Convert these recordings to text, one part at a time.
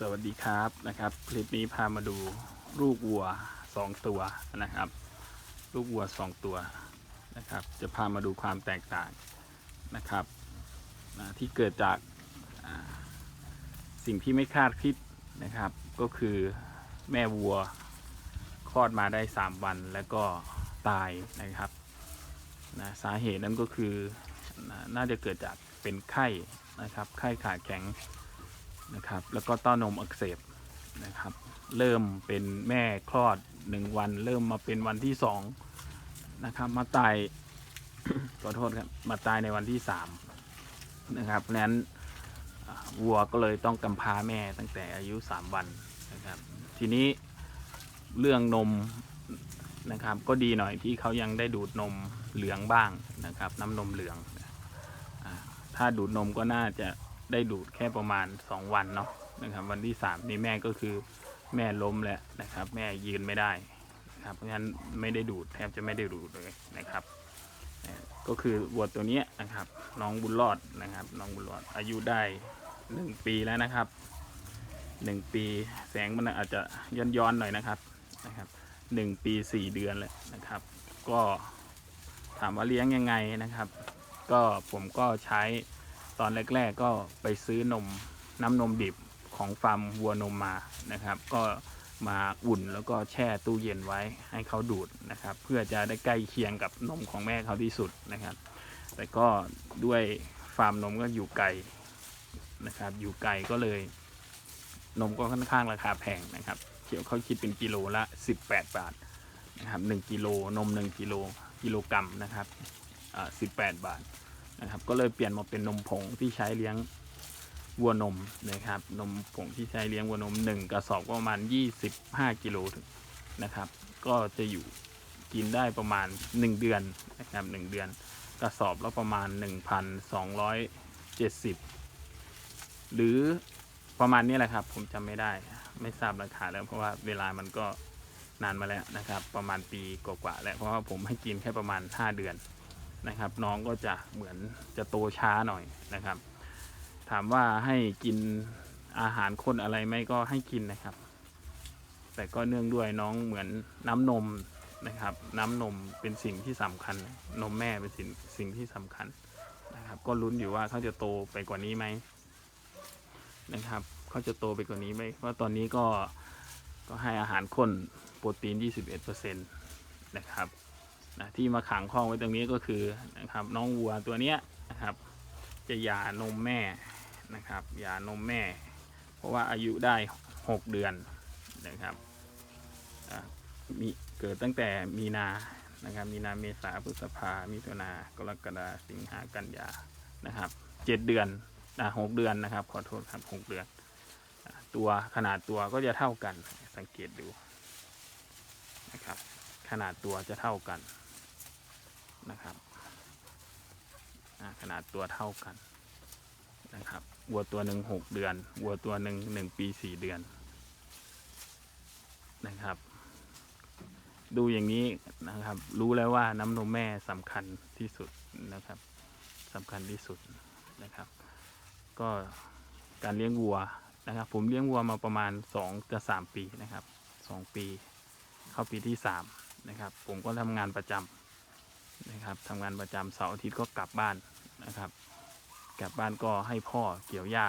สวัสดีครับนะครับ คลิปนี้พามาดูลูกวัวสองตัวนะครับ ลูกวัวสองตัวนะครับ จะพามาดูความแตกต่างนะครับนะที่เกิดจากสิ่งที่ไม่คาดคิดนะครับ ก็คือแม่วัวคลอดมาได้ 3 วันแล้วก็ตายนะครับนะสาเหตุนั้นก็คือนะน่าจะเกิดจากเป็นไข้นะครับ ไข้ขาแข็ง นะครับ แล้วก็ต้านมอักเสบนะครับ เริ่มเป็นแม่คลอดหนึ่งวัน เริ่มมาเป็นวันที่สองนะครับ มาตายขอโทษครับมาตายในวันที่สามนะครับนั้นวัวก็เลยต้องกำพร้าแม่ตั้งแต่อายุสามวันนะครับ ทีนี้เรื่องนมนะครับก็ดีหน่อยที่เขายังได้ดูดนมเหลืองบ้างนะครับ น้ำนมเหลือง ถ้าดูดนมก็น่าจะ ได้ดูดแค่ประมาณ 2 วันเนาะนะครับวันที่ 3 นี่แม่ก็คือแม่ล้มแล้วนะครับ แม่ยืนไม่ได้นะครับเพราะฉะนั้นไม่ได้ดูดแทบจะไม่ได้ดูดเลยนะครับ ก็คือวัวตัวนี้นะครับน้องบุญรอดนะครับน้องบุญรอดอายุได้ 1 ปีแล้วนะครับ 1 ปีแสงมันอาจจะย้อนย้อนๆหน่อยนะครับนะครับหนึ่งปี4เดือนเลยนะครับ ก็ถามว่าเลี้ยงยังไงนะครับ ก็ผมก็ใช้ ตอนแรก ๆ ก็ไปซื้อนมน้ำนมดิบของฟาร์มวัวนมมานะครับ ก็มาอุ่นแล้วก็แช่ตู้เย็นไว้ให้เขาดูดนะครับ เพื่อจะได้ใกล้เคียงกับนมของแม่เขาที่สุดนะครับ แต่ก็ด้วยฟาร์มนมก็อยู่ไกลนะครับ อยู่ไกลก็เลย นมก็ค่อนข้างราคาแพงนะครับเขียวเขาคิดเป็นกิโลละ 18 บาทนะครับ1กิโลนม 1กิโลกิโลกรัมนะครับอ่า18 บาท นะครับ ก็เลยเปลี่ยนมาเป็นนมผงที่ใช้เลี้ยงวัวนมนะครับ นมผงที่ใช้เลี้ยงวัวนมหนึ่งกระสอบก็ประมาณ 25กิโลนะครับ ก็จะอยู่กินได้ประมาณ 1 เดือนนะครับ1เดือนกระสอบละประมาณ 1,270 หรือประมาณนี้แหละครับ ผมจำไม่ได้ ไม่ทราบราคาแล้วเพราะว่าเวลามันก็นานมาแล้วนะครับ ประมาณปีกว่าๆแล้วเพราะว่าผมให้กินแค่ประมาณ 5 เดือน นะครับ น้องก็จะเหมือนจะโตช้าหน่อยนะครับ ถามว่าให้กินอาหารคนอะไรไหมก็ให้กินนะครับ แต่ก็เนื่องด้วยน้องเหมือนน้ำนมนะครับ น้ำนมเป็นสิ่งที่สำคัญ นมแม่เป็นสิ่งสิ่งที่สำคัญนะครับ ก็ลุ้นอยู่ว่าเขาจะโตไปกว่านี้ไหมนะครับเขาจะโตไปกว่านี้ไหมเพราะตอนนี้ก็ก็ให้อาหารข้นโปรตีน 21%นะครับ นะที่มาขังคล้องไว้ตรงนี้ก็คือนะครับน้องวัวตัวเนี้ยนะครับจะหย่านมแม่นะครับหย่านมแม่ เพราะว่าอายุได้ 6 เดือนนะครับมีเกิดตั้งแต่มีนานะครับมีนาเมษาพฤษภามิถุนากรกฎาสิงหากันยานะครับเจ็ดเดือนอ่าหกเดือนนะครับ ขอโทษครับหกเดือน ตัวขนาดตัวก็จะเท่ากันสังเกตดูนะครับขนาดตัวจะเท่ากัน นะครับขนาดตัวเท่ากันนะครับวัวตัวหนึ่งหกเดือนวัวตัวหนึ่งหนึ่งปีสี่เดือนนะครับ ดูอย่างนี้นะครับ รู้แล้วว่าน้ำนมแม่สำคัญที่สุดนะครับสำคัญที่สุดนะครับ ก็การเลี้ยงวัวนะครับ ผมเลี้ยงวัวมาประมาณสองจะสามปีนะครับสองปี เข้าปีที่สามนะครับ ผมก็ทำงานประจำ นะครับทำงานประจำเสาร์อาทิตย์ก็กลับบ้านนะครับ กลับบ้านก็ให้พ่อเกี่ยวหญ้า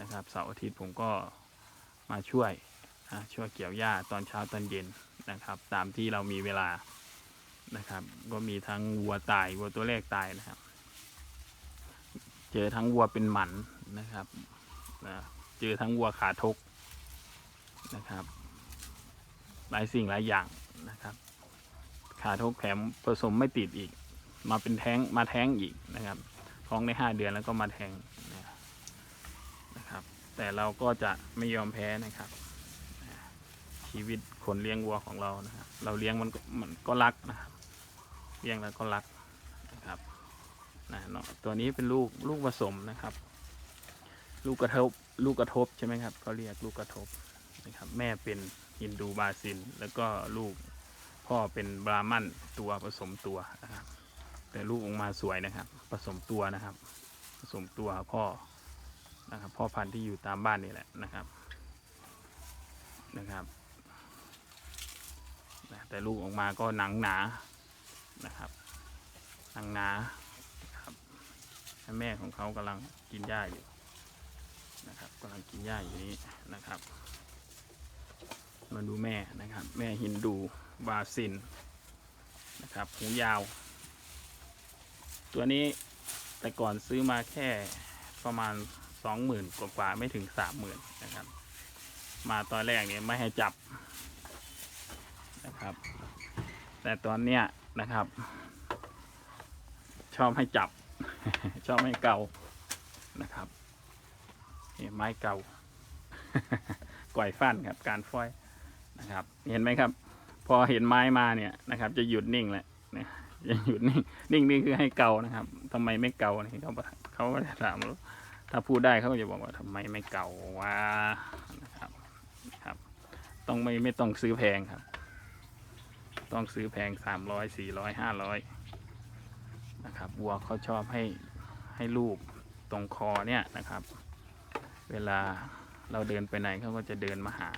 นะครับเสาร์อาทิตย์ผมก็มาช่วยอะช่วยเกี่ยวหญ้าตอนเช้าตอนเย็นนะครับ ตามที่เรามีเวลานะครับ ก็มีทั้งวัวตายวัวตัวแรกตายนะครับ เจอทั้งวัวเป็นหมันนะครับนะเจอทั้งวัวขาทกนะครับ หลายสิ่งหลายอย่างนะครับ ขาทกแถมผสมไม่ติดอีก มาเป็นแท้งมาแท้งอีกนะครับท้องได้ห้าเดือนแล้วก็มาแท้งนะครับ แต่เราก็จะไม่ยอมแพ้นะครับ ชีวิตคนเลี้ยงวัวของเรานะครับเราเลี้ยงมันก็มันก็รักนะครับเลี้ยงแล้วก็รักนะครับนะเนาะตัวนี้เป็นลูกลูกผสมนะครับ ลูกกระทบลูกกระทบใช่ไหมครับเขาเรียกลูกกระทบนะครับ แม่เป็นฮินดูบาซิน แล้วก็ลูก พ่อเป็นบราหมันตัวผสมตัวนะครับแต่ลูกออกมาสวยนะครับ ผสมตัวนะครับ ผสมตัวพ่อนะครับ พ่อพันธุ์ที่อยู่ตามบ้านนี่แหละนะครับนะครับแต่ลูกออกมาก็หนังหนานะครับหนังหนาครับแม่ของเขากำลังกินหญ้าอยู่นะครับกำลังกินหญ้าอยู่นี้นะครับ มาดูแม่นะครับ แม่ฮินดูบาซินนะครับหูยาว ตัวนี้แต่ก่อนซื้อมาแค่ประมาณสองหมื่นกว่าไม่ถึงสามหมื่นนะครับ มาตอนแรกเนี่ยไม่ให้จับนะครับ แต่ตอนเนี้ยนะครับ ชอบให้จับ ชอบให้เกานะครับนี่ไม้เกาก่อยฟันครับการฟ้อย นะครับ เห็นไหมครับ พอเห็นไม้มาเนี่ยนะครับ จะหยุดนิ่งแหละเนี่ยจะหยุดนิ่งนิ่งนี่คือให้เกานะครับทำไมไม่เกาเนี่ยเขาเขาก็จะถามถ้าพูดได้เขาก็จะบอกว่าทำไมไม่เกาวะนะครับครับ ต้องไม่ไม่ต้องซื้อแพงครับ ต้องซื้อแพงสามร้อยสี่ร้อยห้าร้อยนะครับวัวเขาชอบให้ให้ลูบตรงคอเนี่ยนะครับ เวลาเราเดินไปไหนเขาก็จะเดินมาหา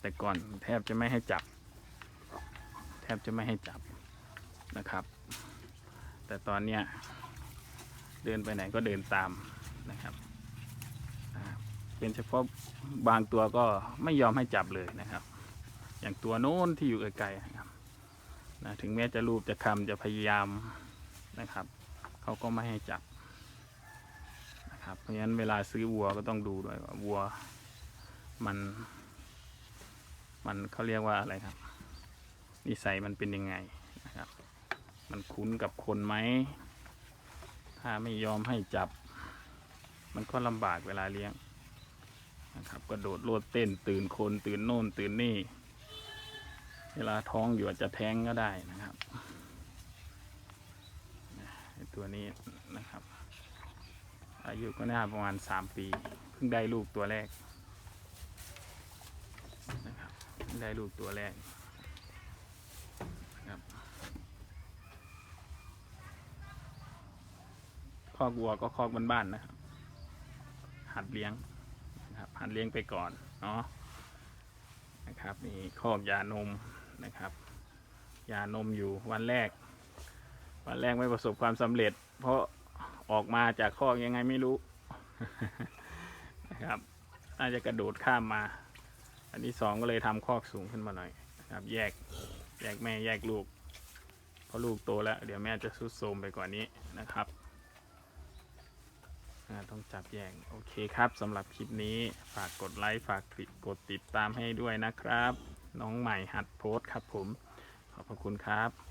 แต่ก่อนแทบจะไม่ให้จับ แทบจะไม่ให้จับนะครับ แต่ตอนเนี้ยเดินไปไหนก็เดินตามนะครับ เป็นเฉพาะบางตัวก็ไม่ยอมให้จับเลยนะครับ อย่างตัวโน้นที่อยู่ไกลๆนะครับนะถึงแม้จะรูปจะคำจะพยายามนะครับ เขาก็ไม่ให้จับนะครับ เพราะฉะนั้นเวลาซื้อวัวก็ต้องดูด้วยว่าวัวมัน มันเขาเรียกว่าอะไรครับ นิสัยมันเป็นยังไงนะครับ มันคุ้นกับคนไหม ถ้าไม่ยอมให้จับ มันก็ลำบากเวลาเลี้ยงนะครับกระโดดโลดเต้นตื่นคนตื่นโน่นตื่นนี่ เวลาท้องอยู่อาจจะแท้งก็ได้นะครับตัวนี้นะครับ อายุก็น่าประมาณสามปี เพิ่งได้ลูกตัวแรกนะครับเพิ่ง ได้ลูกตัวแรกครับคอกวัวก็คอกบ้านๆนะครับ หัดเลี้ยงนะครับหัดเลี้ยงไปก่อนเนาะนะครับนี่คอกยานมนะครับ ยานมอยู่วันแรก วันแรกไม่ประสบความสำเร็จ เพราะออกมาจากคอกยังไงไม่รู้นะครับน่าจะกระโดดข้ามมา อันที่สองก็เลยทำคอกสูงขึ้นมาหน่อยนะครับ แยกแยกแม่แยกลูกเพราะลูกโตแล้ว เดี๋ยวแม่จะซุดโทมไปกว่านี้นะครับต้องจับแยกโอเคครับสำหรับคลิปนี้ ฝากกดไลค์ฝากกดติดตามให้ด้วยนะครับ น้องใหม่หัดโพสต์ครับผม ขอบพระคุณครับ